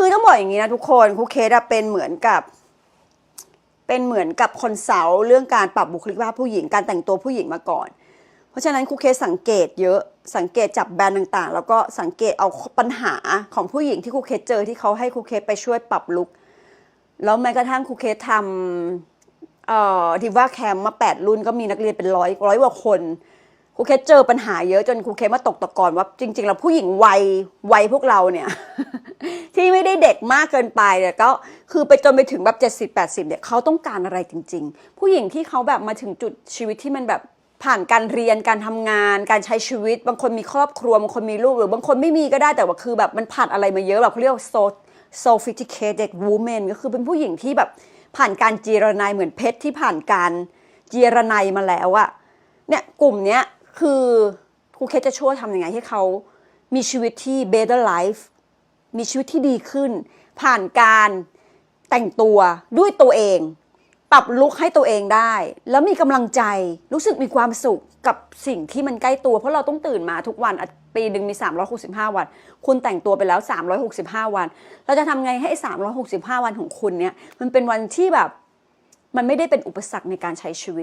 คือต้องบอกอย่างนี้นะทุกคนครูเคสอะเป็นเหมือนกับ เป็นเหมือนกับคอนเสาร์เรื่องการปรับบุคลิกภาพผู้หญิงการแต่งตัวผู้หญิงมาก่อน เพราะฉะนั้นครูเคสสังเกตเยอะสังเกตจับแบรนด์ต่างๆ แล้วก็สังเกตเอาปัญหาของผู้หญิงที่ครูเคสเจอที่เขาให้ครูเคสไปช่วยปรับลุคแล้วแม้กระทั่งครูเคสทำเอ่อดิว่าแคมมา 8 รุ่นก็มีนักเรียนเป็นร้อยร้อยกว่าคนครูเคสเจอปัญหาเยอะจนครูเคสมาตกตะกอนว่าจริงๆแล้วผู้หญิงวัยวัยพวกเราเนี่ย ที่ไม่ได้เด็กมากเกินไปแต่ก็คือไปจนไปถึงแบบ 70 80เนี่ยเขาต้องการอะไรจริง ๆ ผู้หญิงที่เขาแบบมาถึงจุดชีวิตที่มันแบบผ่านการเรียนการทำงาน การใช้ชีวิต บางคนมีครอบครัวบางคนมีลูกหรือบางคนไม่มีก็ได้แต่ว่าคือแบบมันผ่านอะไรมาเยอะแบบเขาเรียกว่า so sophisticated woman ก็คือเป็นผู้หญิงที่แบบผ่านการจีรนายเหมือนเพชรที่ผ่านการจีรนายมาแล้วอะเนี่ยกลุ่มเนี้ยคือครูเคสจะช่วยทำยังไงให้เขามีชีวิตที่ better life มีชีวิตที่ดีขึ้น ผ่านการแต่งตัวด้วยตัวเอง ปรับลุคให้ตัวเองได้ แล้วมีกำลังใจรู้สึกมีความสุขกับสิ่งที่มันใกล้ตัว เพราะเราต้องตื่นมาทุกวันปีหนึ่งมี 365 วัน คุณแต่งตัวไปแล้ว 365 วัน เราจะทำไงให้ 365 วันของคุณเนี่ยมันเป็นวันที่แบบมันไม่ได้เป็นอุปสรรคในการใช้ชีวิต